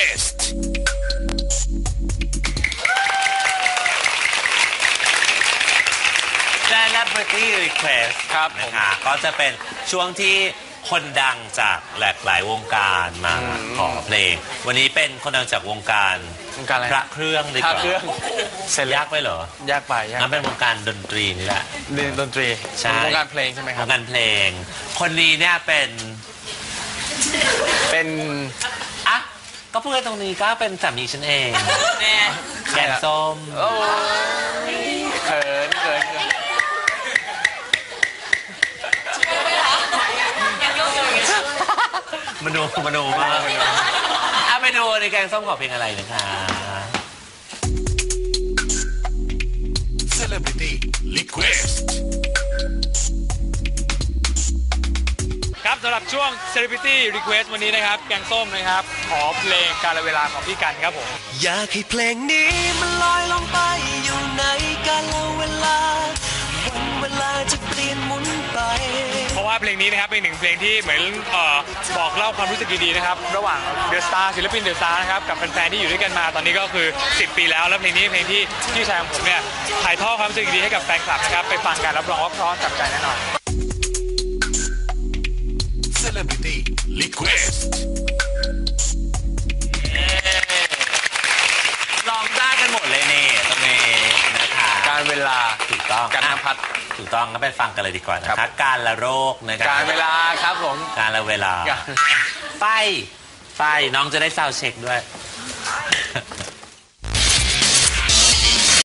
Request แ Celebrity Request ครับผม นะคะก็จะเป็นช่วงที่คนดังจากหลากหลายวงการมาขอเพลง วันนี้เป็นคนดังจากวงการวงการอะไรพระเครื่องดีภากคว่าเครื่อง เสร็จยากไปเหรอยากไปยากงั้นเป็นวงการดนตรีนี่แหละ เรียนดนตรีใช่ วงการเพลงใช่ไหมควรับ งการเพลง คนนี้เนี่ยเป็นเป็น อะก็พูดกันตรงนี้ก็เป็นสามีฉันเองแกงส้มโอ้ยเขินเขินเขินมาดูมาดูมากอะไปดูในแกงส้มขอเพลงอะไรนะคะ Celebrity Request สำหรับช่วง Celebrity Request วันนี้นะครับ แกงส้มนะครับ ขอเพลงการละเวลาของพี่กันครับผม อยากให้เพลงนี้มันลอยลงไปอยู่ในกาลเวลา วันเวลาจะเปลี่ยนหมุนไป เพราะว่าเพลงนี้นะครับเป็นหนึ่งเพลงที่เหมือนเอ่อบอกเล่าความรู้สึกดีๆนะครับ ระหว่างเดอะสตาร์ศิลปินเดอะสตาร์นะครับกับแฟนๆที่อยู่ด้วยกันมาตอนนี้ก็คือ 10 ปีแล้ว แล้วเพลงนี้เป็นเพลงที่พี่ชายของผมเนี่ยถ่ายทอดความรู้สึกดีๆให้กับแฟนคลับนะครับไปฟังกันรับรองว่าเพราะจับใจแน่นอนารเวลาถูกต้องกันนภัทรอะถูกต้องก็ไปฟังกันเลยดีกว่านะครัคะบ การละโรคนะคะการเวลาครับผม การละเวลาการไฟไฟน้องจะได้ซาวด์เช็คด้วย